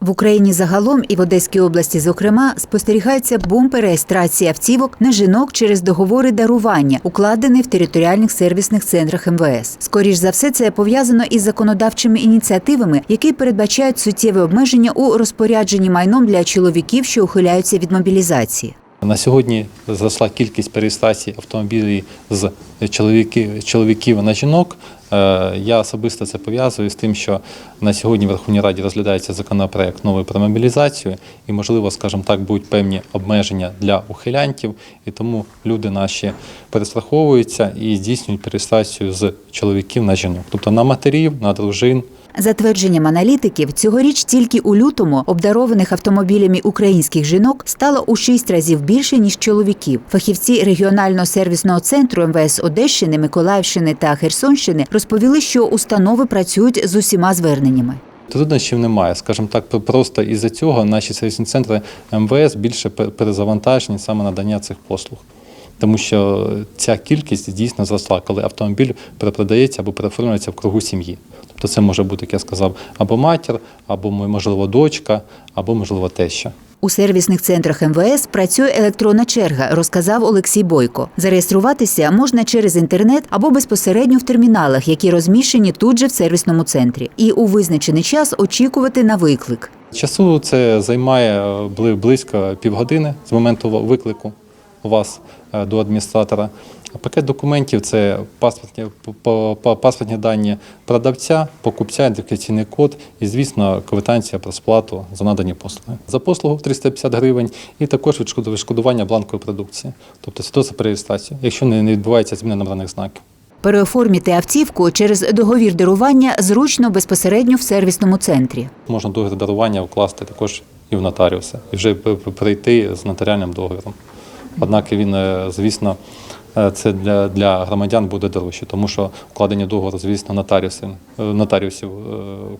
В Україні загалом і в Одеській області, зокрема, спостерігається бум реєстрації автівок на жінок через договори дарування, укладені в територіальних сервісних центрах МВС. Скоріш за все, це пов'язано із законодавчими ініціативами, які передбачають суттєві обмеження у розпорядженні майном для чоловіків, що ухиляються від мобілізації. На сьогодні зросла кількість перереєстрацій автомобілів з чоловіки- чоловіків на жінок. Е, Я особисто це пов'язую з тим, що на сьогодні в Верховній Раді розглядається законопроект новий про мобілізацію, і, можливо, скажімо так, будуть певні обмеження для ухилянтів, і тому люди наші перестраховуються і здійснюють перереєстрацію з чоловіків на жінок, тобто на матерів, на дружин. За твердженням аналітиків, цьогоріч тільки у лютому обдарованих автомобілями українських жінок стало у шість разів більше ніж чоловіків. Фахівці регіонального сервісного центру МВС Одещини, Миколаївщини та Херсонщини розповіли, що установи працюють з усіма зверненнями. Труднощів немає, скажімо так, просто із-за цього наші сервісні центри МВС більше пе- перезавантажені саме надання цих послуг. Тому що ця кількість дійсно зросла, коли автомобіль перепродається або переоформлюється в кругу сім'ї. Тобто це може бути, як я сказав, або матір, або можливо дочка, або можливо теща. У сервісних центрах МВС працює електронна черга, розказав Олексій Бойко. Зареєструватися можна через інтернет або безпосередньо в терміналах, які розміщені тут же в сервісному центрі, і у визначений час очікувати на виклик. Часу це займає е, близько півгодини з моменту виклику вас е, до адміністратора. Пакет документів це паспортні, по- по- паспортні дані продавця, покупця, ідентифікаційний код і, звісно, квитанція про сплату за надані послуги. За послугу в 350 гривень і також відшкоду- відшкодування бланкової продукції, тобто свідоцтво про реєстрацію, якщо не відбувається зміна набраних знаків. Переоформити автівку через договір дарування зручно безпосередньо в сервісному центрі. Можна договір дарування вкласти також і в нотаріуса, і вже п- п- з нотаріальним договіром. Однак він, е, звісно, е, це для, для громадян буде дорожче, тому що укладення договору, звісно, нотаріусів, е, нотаріусів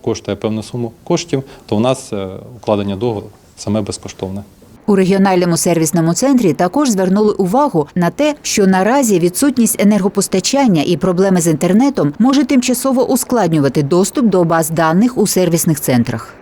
коштує певну суму коштів, то у нас укладення договору саме безкоштовне. У регіональному сервісному центрі також звернули увагу на те, що наразі відсутність енергопостачання і проблеми з інтернетом може тимчасово ускладнювати доступ до баз даних у сервісних центрах.